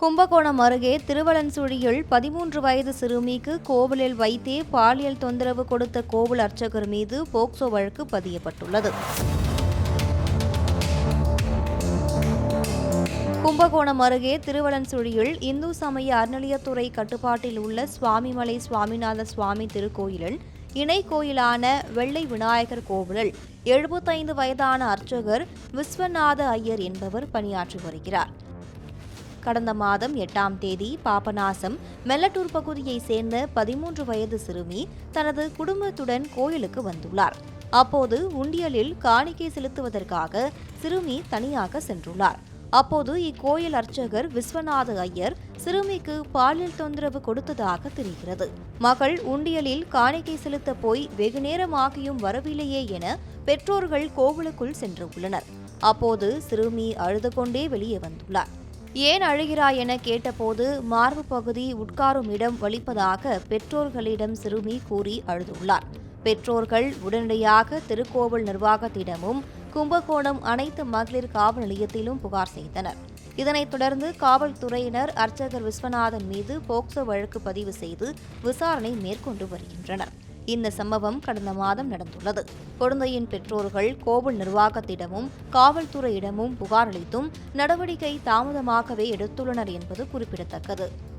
கும்பகோணம் அருகே திருவலன்சுழியில் பதிமூன்று வயது சிறுமிக்கு கோவிலில் வைத்தே பாலியல் தொந்தரவு கொடுத்த கோவில் அர்ச்சகர் மீது போக்சோ வழக்கு பதியப்பட்டுள்ளது. கும்பகோணம் அருகே திருவலன்சுழியில் இந்து சமய அறநிலையத்துறை கட்டுப்பாட்டில் உள்ள சுவாமிமலை சுவாமிநாத சுவாமி திருக்கோயிலில் இணை கோயிலான வெள்ளை விநாயகர் கோவிலில் எழுபத்தைந்து வயதான அர்ச்சகர் விஸ்வநாத ஐயர் என்பவர் பணியாற்றி வருகிறார். கடந்த மாதம் எட்டாம் தேதி பாபநாசம் மெல்லட்டூர் பகுதியைச் சேர்ந்த பதிமூன்று வயது சிறுமி தனது குடும்பத்துடன் கோயிலுக்கு வந்துள்ளார். அப்போது உண்டியலில் காணிக்கை செலுத்துவதற்காக சிறுமி தனியாக சென்றுள்ளார். அப்போது இக்கோயில் அர்ச்சகர் விஸ்வநாத ஐயர் சிறுமிக்கு பாலியல் தொந்தரவு கொடுத்ததாக தெரிகிறது. மகள் உண்டியலில் காணிக்கை செலுத்த போய் வெகு நேரமாகியும் வரவில்லையே என பெற்றோர்கள் கோவிலுக்குள் சென்றுள்ளனர் அப்போது சிறுமி அழுது கொண்டே வெளியே வந்துள்ளார். ஏன் அழுகிறாய் என கேட்டபோது மார்பு பகுதி உட்காரும் இடம் வலிப்பதாக பெற்றோர்களிடம் சிறுமி கூறி அழுதுள்ளார். பெற்றோர்கள் உடனடியாக திருக்கோவில் நிர்வாகத்திடமும் கும்பகோணம் அனைத்து மகளிர் காவல் நிலையத்திலும் புகார் செய்தனர். இதனைத் தொடர்ந்து காவல்துறையினர் அர்ச்சகர் விஸ்வநாதன் மீது போக்சோ வழக்கு பதிவு செய்து விசாரணை மேற்கொண்டு வருகின்றனர். இந்த சம்பவம் கடந்த மாதம் நடந்துள்ளது. குழந்தையின் பெற்றோர்கள் கோவில் நிர்வாகத்திடமும் காவல்துறையிடமும் புகார் அளித்தும் நடவடிக்கை தாமதமாகவே எடுத்துள்ளனர் என்பது குறிப்பிடத்தக்கது.